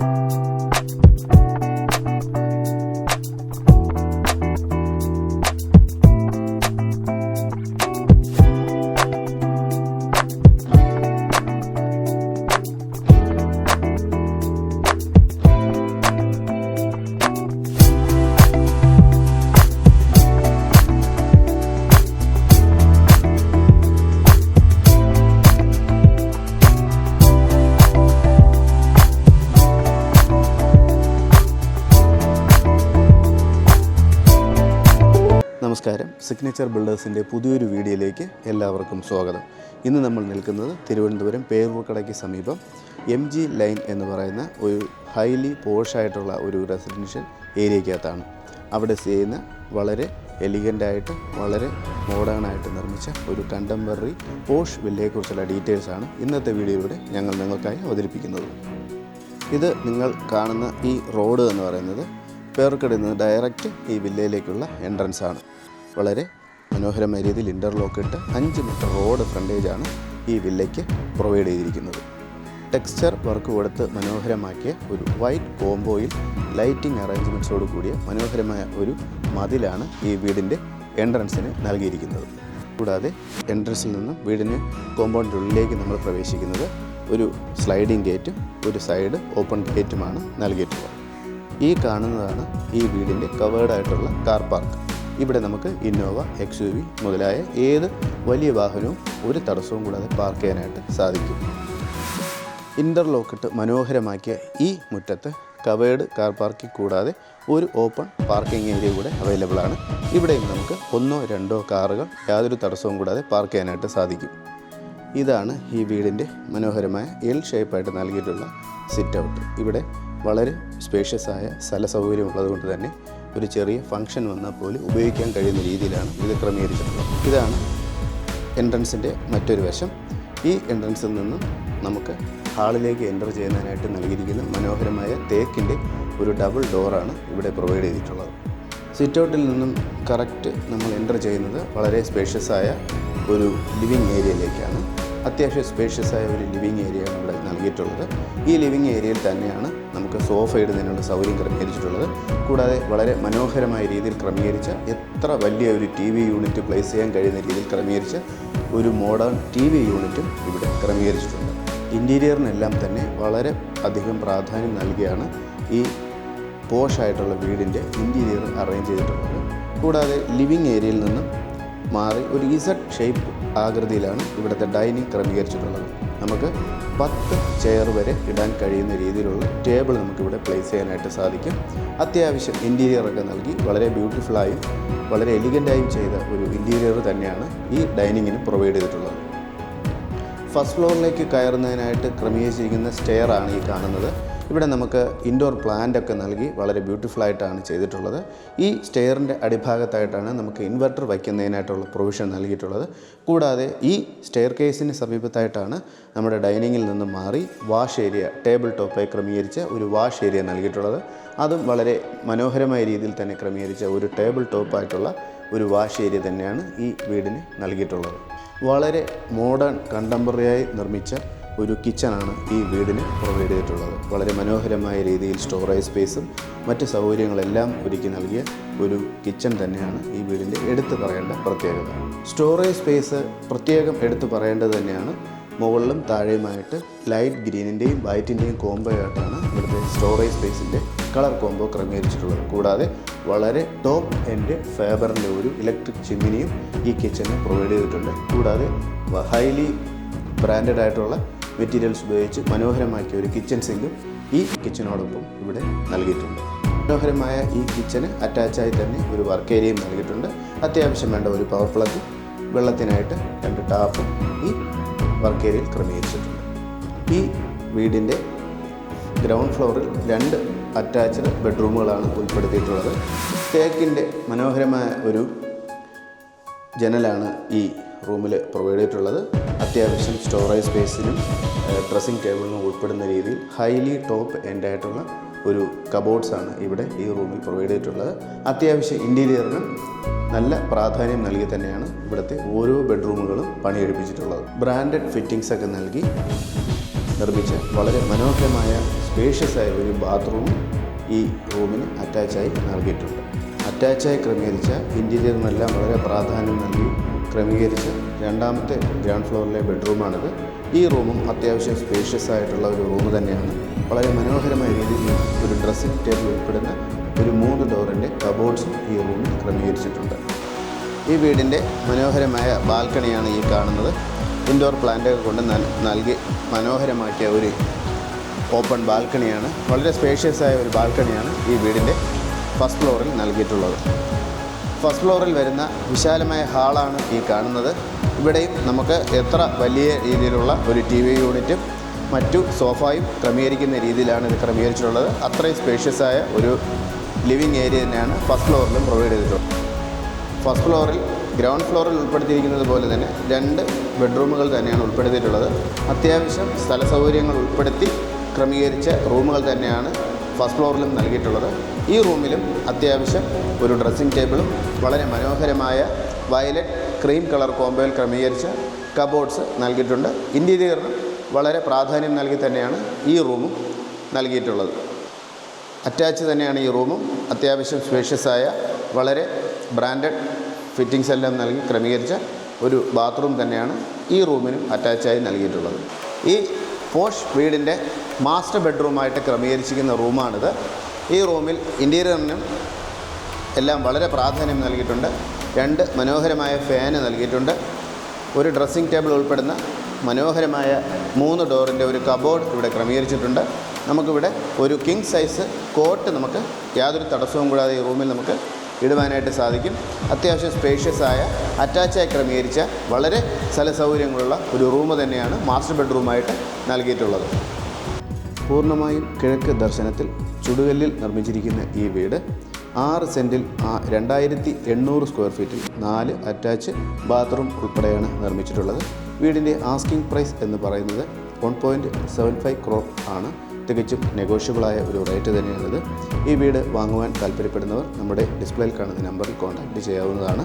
you നമസ്കാരം. Signature ബിൽഡേഴ്സിന്റെ പുതിയൊരു വീഡിയോയിലേക്ക് എല്ലാവർക്കും സ്വാഗതം. ഇന്ന് നമ്മൾ നിൽക്കുന്നത് തിരുവനന്തപുരം പേരൂർക്കടയ്ക്ക് സമീപം എം ജി ലൈൻ എന്ന് പറയുന്ന ഒരു ഹൈലി പോഷായിട്ടുള്ള ഒരു റെസിഡൻഷ്യൽ ഏരിയക്കകത്താണ് അവിടെ ചെയ്യുന്ന വളരെ എലിഗന്റായിട്ട് വളരെ മോഡേണായിട്ട് നിർമ്മിച്ച ഒരു കണ്ടംപററി പോഷ് വില്ലയെക്കുറിച്ചുള്ള ഡീറ്റെയിൽസാണ് ഇന്നത്തെ വീഡിയോയിലൂടെ ഞങ്ങൾ നിങ്ങൾക്കായി അവതരിപ്പിക്കുന്നത്. ഇത് നിങ്ങൾ കാണുന്ന ഈ റോഡ് എന്ന് പറയുന്നത് പേർക്കടയിൽ നിന്ന് ഡയറക്റ്റ് ഈ വില്ലയിലേക്കുള്ള എൻട്രൻസ് ആണ്. വളരെ മനോഹരമായ രീതിയിൽ ഇന്റർലോക്ക് ഇട്ട് അഞ്ച് മീറ്റർ റോഡ് ഫ്രണ്ടേജാണ് ഈ വില്ലയ്ക്ക് പ്രൊവൈഡ് ചെയ്തിരിക്കുന്നത്. ടെക്സ്ചർ വർക്ക് കൊടുത്ത് മനോഹരമാക്കിയ ഒരു വൈറ്റ് കോംബോയിൽ ലൈറ്റിംഗ് അറേഞ്ച്മെന്റ്സോട് കൂടിയ മനോഹരമായ ഒരു മതിലാണ് ഈ വീടിന്റെ എൻട്രൻസിന് നൽകിയിരിക്കുന്നത്. കൂടാതെ എൻട്രൻസിൽ നിന്നും വീടിന് കോമ്പൗണ്ടിനുള്ളിലേക്ക് നമ്മൾ പ്രവേശിക്കുന്നത് ഒരു സ്ലൈഡിംഗ് ഗേറ്റും ഒരു സൈഡ് ഓപ്പൺ ഗേറ്റുമാണ് നൽകിയിട്ടുള്ളത്. ഈ കാണുന്നതാണ് ഈ വീടിന്റെ കവേർഡായിട്ടുള്ള കാർ പാർക്ക് ഇവിടെ നമുക്ക് ഇന്നോവ എക്സ് യു വി മുതലായ ഏത് വലിയ വാഹനവും ഒരു തടസ്സവും കൂടാതെ പാർക്ക് ചെയ്യാനായിട്ട് സാധിക്കും. ഇന്റർലോക്കിട്ട് മനോഹരമാക്കിയ ഈ മുറ്റത്ത് കവേർഡ് കാർ പാർക്കിംഗ് കൂടാതെ ഒരു ഓപ്പൺ പാർക്കിംഗ് ഏരിയ കൂടെ അവൈലബിൾ ആണ്. ഇവിടെയും നമുക്ക് ഒന്നോ രണ്ടോ കാറുകൾ യാതൊരു തടസ്സവും കൂടാതെ പാർക്ക് ചെയ്യാനായിട്ട് സാധിക്കും. ഇതാണ് ഈ വീടിന്റെ മനോഹരമായ എൽ ഷേപ്പായിട്ട് നൽകിയിട്ടുള്ള സിറ്റ് ഔട്ട് ഇവിടെ വളരെ സ്പേഷ്യസായ സ്ഥല സൗകര്യം ഉള്ളതുകൊണ്ട് തന്നെ ഒരു ചെറിയ ഫംഗ്ഷൻ വന്നാൽ പോലും ഉപയോഗിക്കാൻ കഴിയുന്ന രീതിയിലാണ് ഇത് ക്രമീകരിച്ചിട്ടുള്ളത്. ഇതാണ് എൻട്രൻസിന്റെ മറ്റൊരു വശം. ഈ എൻട്രൻസിൽ നിന്നും നമുക്ക് ഹാളിലേക്ക് എന്റർ ചെയ്യുന്നതിനായിട്ട് നൽകിയിരിക്കുന്ന മനോഹരമായ തേക്കിന്റെ ഒരു ഡബിൾ ഡോറാണ് ഇവിടെ പ്രൊവൈഡ് ചെയ്തിട്ടുള്ളത്. സിറ്റ് ഔട്ടിൽ നിന്നും കറക്റ്റ് നമ്മൾ എന്റർ ചെയ്യുന്നത് വളരെ സ്പേഷ്യസായ ഒരു ലിവിങ് ഏരിയയിലേക്കാണ് അത്യാവശ്യം സ്പേഷ്യസ് ആയ ഒരു ലിവിങ് ഏരിയയാണ് ഇവിടെ നൽകിയിട്ടുള്ളത്. ഈ ലിവിങ് ഏരിയയിൽ തന്നെയാണ് നമുക്ക് സോഫ ഇടുന്നതിനുള്ള സൗകര്യം ക്രമീകരിച്ചിട്ടുള്ളത്. കൂടാതെ വളരെ മനോഹരമായ രീതിയിൽ ക്രമീകരിച്ച എത്ര വലിയ ഒരു ടി വി യൂണിറ്റ് പ്ലേസ് ചെയ്യാൻ കഴിയുന്ന രീതിയിൽ ക്രമീകരിച്ച ഒരു മോഡേൺ ടി വി യൂണിറ്റും ഇവിടെ ക്രമീകരിച്ചിട്ടുണ്ട്. ഇന്റീരിയറിനെല്ലാം തന്നെ വളരെ അധികം പ്രാധാന്യം നൽകിയാണ് ഈ പോഷായിട്ടുള്ള വീടിന്റെ ഇന്റീരിയർ അറേഞ്ച് ചെയ്തിട്ടുള്ളത്. കൂടാതെ ലിവിങ് ഏരിയയിൽ നിന്നും മാറി ഒരു ഇസഡ് ഷേപ്പ് ആകൃതിയിലാണ് ഇവിടുത്തെ ഡൈനിങ് ക്രമീകരിച്ചിട്ടുള്ളത്. നമുക്ക് പത്ത് ചെയർ വരെ ഇടാൻ കഴിയുന്ന രീതിയിലുള്ള ടേബിൾ നമുക്കിവിടെ പ്ലേസ് ചെയ്യാനായിട്ട് സാധിക്കും. അത്യാവശ്യം ഇന്റീരിയറൊക്കെ നൽകി വളരെ ബ്യൂട്ടിഫുള്ളായും വളരെ എലിഗന്റായും ചെയ്ത ഒരു ഇന്റീരിയർ തന്നെയാണ് ഈ ഡൈനിങ്ങിന് പ്രൊവൈഡ് ചെയ്തിട്ടുള്ളത്. ഫസ്റ്റ് ഫ്ലോറിലേക്ക് കയറുന്നതിനായിട്ട് ക്രമീകരിച്ചിരിക്കുന്ന സ്റ്റെയർ ആണ് ഈ കാണുന്നത്. ഇവിടെ നമുക്ക് ഇൻഡോർ പ്ലാന്റ് ഒക്കെ നൽകി വളരെ ബ്യൂട്ടിഫുൾ ആയിട്ടാണ് ചെയ്തിട്ടുള്ളത്. ഈ സ്റ്റെയറിന്റെ അടിഭാഗത്തായിട്ടാണ് നമുക്ക് ഇൻവെർട്ടർ വയ്ക്കുന്നതിനായിട്ടുള്ള പ്രൊവിഷൻ നൽകിയിട്ടുള്ളത്. കൂടാതെ ഈ സ്റ്റെയർ കേസിന് സമീപത്തായിട്ടാണ് നമ്മുടെ ഡൈനിങ്ങിൽ നിന്ന് മാറി വാഷ് ഏരിയ ടേബിൾ ടോപ്പായി ക്രമീകരിച്ച ഒരു വാഷ് ഏരിയ നൽകിയിട്ടുള്ളത്. അതും വളരെ മനോഹരമായ രീതിയിൽ തന്നെ ക്രമീകരിച്ച ഒരു ടേബിൾ ടോപ്പായിട്ടുള്ള ഒരു വാഷ് ഏരിയ തന്നെയാണ് ഈ വീടിന് നൽകിയിട്ടുള്ളത്. വളരെ മോഡേൺ കണ്ടംപററിയായി നിർമ്മിച്ച ഒരു കിച്ചണാണ് ഈ വീടിന് പ്രൊവൈഡ് ചെയ്തിട്ടുള്ളത് വളരെ മനോഹരമായ രീതിയിൽ സ്റ്റോറേജ് സ്പേസും മറ്റ് സൗകര്യങ്ങളെല്ലാം ഒരുക്കി നൽകിയ ഒരു കിച്ചൺ തന്നെയാണ് ഈ വീടിന്റെ എടുത്തു പറയേണ്ട പ്രത്യേകത. സ്റ്റോറേജ് സ്പേസ് പ്രത്യേകം എടുത്തു പറയേണ്ടത് തന്നെയാണ്. മുകളിലും താഴെയുമായിട്ട് ലൈറ്റ് ഗ്രീനിന്റെയും വൈറ്റിന്റെയും കോംബോ ആയിട്ടാണ് ഇവിടുത്തെ സ്റ്റോറേജ് സ്പേസിന്റെ കളർ കോംബോ ക്രമീകരിച്ചിട്ടുള്ളത്. കൂടാതെ വളരെ ടോപ്പ് എൻഡ് ഫേബറിന്റെ ഒരു ഇലക്ട്രിക് ചിമ്മിനിയും ഈ കിച്ചണിൽ പ്രൊവൈഡ് ചെയ്തിട്ടുണ്ട്. കൂടാതെ ഹൈലി ബ്രാൻഡഡ് ആയിട്ടുള്ള മെറ്റീരിയൽസ് ഉപയോഗിച്ച് മനോഹരമാക്കിയ ഒരു കിച്ചൺ സിങ്കും ഈ കിച്ചനോടൊപ്പം ഇവിടെ നൽകിയിട്ടുണ്ട്. മനോഹരമായ ഈ കിച്ചന് അറ്റാച്ചായി തന്നെ ഒരു വർക്ക് ഏരിയയും നൽകിയിട്ടുണ്ട്. അത്യാവശ്യം വേണ്ട ഒരു പവർ പ്ലഗ് വെള്ളത്തിനായിട്ട് രണ്ട് ടാപ്പും ഈ വർക്ക് ഏരിയയിൽ ക്രമീകരിച്ചിട്ടുണ്ട്. ഈ വീടിന്റെ ഗ്രൗണ്ട് ഫ്ലോറിൽ രണ്ട് അറ്റാച്ച്ഡ് ബെഡ്റൂമുകളാണ് ഉൾപ്പെടുത്തിയിട്ടുള്ളത്. തേക്കിന്റെ മനോഹരമായ ഒരു ജനലാണ് ഈ റൂമിൽ പ്രൊവൈഡ് ചെയ്തിട്ടുള്ളത്. അത്യാവശ്യം സ്റ്റോറേജ് സ്പേസിനും ഡ്രസ്സിംഗ് ടേബിളിനും ഉൾപ്പെടുന്ന രീതിയിൽ ഹൈലി ടോപ്പ് എൻഡ് ആയിട്ടുള്ള ഒരു കബോർഡ്സാണ് ഇവിടെ ഈ റൂമിൽ പ്രൊവൈഡ് ചെയ്തിട്ടുള്ളത്. അത്യാവശ്യം ഇന്റീരിയറിനും നല്ല പ്രാധാന്യം നൽകി തന്നെയാണ് ഇവിടുത്തെ ഓരോ ബെഡ്റൂമുകളും പണിയെടുപ്പിച്ചിട്ടുള്ളത്. ബ്രാൻഡഡ് ഫിറ്റിംഗ്സ് ഒക്കെ നൽകി നിർമ്മിച്ച വളരെ മനോഹരമായ സ്പേഷ്യസ് ആയ ഒരു ബാത്റൂമും ഈ റൂമിന് അറ്റാച്ചായി നൽകിയിട്ടുണ്ട്. അറ്റാച്ചായി ക്രമീകരിച്ച ഇന്റീരിയറിനെല്ലാം വളരെ പ്രാധാന്യം നൽകി ക്രമീകരിച്ച രണ്ടാമത്തെ ഗ്രൗണ്ട് ഫ്ലോറിലെ ബെഡ്റൂമാണിത്. ഈ റൂമും അത്യാവശ്യം സ്പേഷ്യസ് ആയിട്ടുള്ള ഒരു റൂം തന്നെയാണ്. വളരെ മനോഹരമായ രീതിയിൽ ഒരു ഡ്രസ്സിംഗ് ടേബിൾ ഉൾപ്പെടുന്ന ഒരു മൂന്ന് ഡോറിന്റെ കബോർഡ്സും ഈ റൂമിൽ ക്രമീകരിച്ചിട്ടുണ്ട്. ഈ വീടിന്റെ മനോഹരമായ ബാൽക്കണിയാണ് ഈ കാണുന്നത്. ഇൻഡോർ പ്ലാന്റുകൾ കൊണ്ട് നൽ നൽകി മനോഹരമാക്കിയ ഒരു ഓപ്പൺ ബാൽക്കണിയാണ് വളരെ സ്പേഷ്യസ് ആയ ഒരു ബാൽക്കണിയാണ് ഈ വീടിന്റെ ഫസ്റ്റ് ഫ്ലോറിൽ നൽകിയിട്ടുള്ളത്. ഫസ്റ്റ് ഫ്ലോറിൽ വരുന്ന വിശാലമായ ഹാളാണ് ഈ കാണുന്നത്. ഇവിടെയും നമുക്ക് എത്ര വലിയ രീതിയിലുള്ള ഒരു ടി വി യൂണിറ്റും മറ്റു സോഫയും ക്രമീകരിക്കുന്ന രീതിയിലാണ് ഇത് ക്രമീകരിച്ചിട്ടുള്ളത്. അത്രയും സ്പേഷ്യസായ ഒരു ലിവിങ് ഏരിയ തന്നെയാണ് ഫസ്റ്റ് ഫ്ലോറിലും പ്രൊവൈഡ് ചെയ്തിട്ടുള്ളത്. ഫസ്റ്റ് ഫ്ലോറിൽ ഗ്രൗണ്ട് ഫ്ലോറിൽ ഉൾപ്പെടുത്തിയിരിക്കുന്നത് പോലെ തന്നെ രണ്ട് ബെഡ്റൂമുകൾ തന്നെയാണ് ഉൾപ്പെടുത്തിയിട്ടുള്ളത്. അത്യാവശ്യം സ്ഥല സൗകര്യങ്ങൾ ഉൾപ്പെടുത്തി ക്രമീകരിച്ച റൂമുകൾ തന്നെയാണ് ഫസ്റ്റ് ഫ്ലോറിലും നൽകിയിട്ടുള്ളത്. ഈ റൂമിലും അത്യാവശ്യം ഒരു ഡ്രസ്സിംഗ് ടേബിളും വളരെ മനോഹരമായ വയലറ്റ് ക്രീം കളർ കോമ്പോയിൽ ക്രമീകരിച്ച കബോർഡ്സ് നൽകിയിട്ടുണ്ട്. ഇന്റീരിയറിന് വളരെ പ്രാധാന്യം നൽകി തന്നെയാണ് ഈ റൂമും നൽകിയിട്ടുള്ളത്. അറ്റാച്ച് തന്നെയാണ് ഈ റൂമും. അത്യാവശ്യം സ്പേഷ്യസായ വളരെ ബ്രാൻഡഡ് ഫിറ്റിംഗ്സ് എല്ലാം നൽകി ക്രമീകരിച്ച ഒരു ബാത്റൂം തന്നെയാണ് ഈ റൂമിനും അറ്റാച്ചായി നൽകിയിട്ടുള്ളത്. ഈ പോഷ് വീടിന്റെ മാസ്റ്റർ ബെഡ്റൂമായിട്ട് ക്രമീകരിച്ചിരിക്കുന്ന റൂമാണിത്. ഈ റൂമിൽ ഇന്റീരിയറിനും എല്ലാം വളരെ പ്രാധാന്യം നൽകിയിട്ടുണ്ട്. രണ്ട് മനോഹരമായ ഫാന് നൽകിയിട്ടുണ്ട്. ഒരു ഡ്രസ്സിംഗ് ടേബിൾ ഉൾപ്പെടുന്ന മനോഹരമായ മൂന്ന് ഡോറിന്റെ ഒരു കബോർഡ് ഇവിടെ ക്രമീകരിച്ചിട്ടുണ്ട്. നമുക്കിവിടെ ഒരു കിങ് സൈസ് കോട്ട് നമുക്ക് യാതൊരു തടസ്സവും കൂടാതെ ഈ റൂമിൽ നമുക്ക് ഇടുവാനായിട്ട് സാധിക്കും. അത്യാവശ്യം സ്പേഷ്യസായ അറ്റാച്ചായി ക്രമീകരിച്ച വളരെ സ്ഥല സൗകര്യങ്ങളുള്ള ഒരു റൂം തന്നെയാണ് മാസ്റ്റർ ബെഡ്റൂമായിട്ട് നൽകിയിട്ടുള്ളത്. പൂർണമായും കിഴക്ക് ദർശനത്തിൽ ചുടുകല്ലിൽ നിർമ്മിച്ചിരിക്കുന്ന ഈ വീട് ആറ് സെന്റിൽ രണ്ടായിരത്തി എണ്ണൂറ് സ്ക്വയർ ഫീറ്റിൽ നാല് അറ്റാച്ച് ബാത്റൂം ഉൾപ്പെടെയാണ് നിർമ്മിച്ചിട്ടുള്ളത്. വീടിന്റെ ആസ്കിംഗ് പ്രൈസ് എന്ന് പറയുന്നത് one point seven five crore ആണ്. തികച്ചും നെഗോഷ്യബിളായ ഒരു റേറ്റ് തന്നെയാണിത്. ഈ വീട് വാങ്ങുവാൻ താല്പര്യപ്പെടുന്നവർ നമ്മുടെ ഡിസ്പ്ലേയിൽ കാണുന്ന നമ്പറിൽ കോൺടാക്റ്റ് ചെയ്യാവുന്നതാണ്.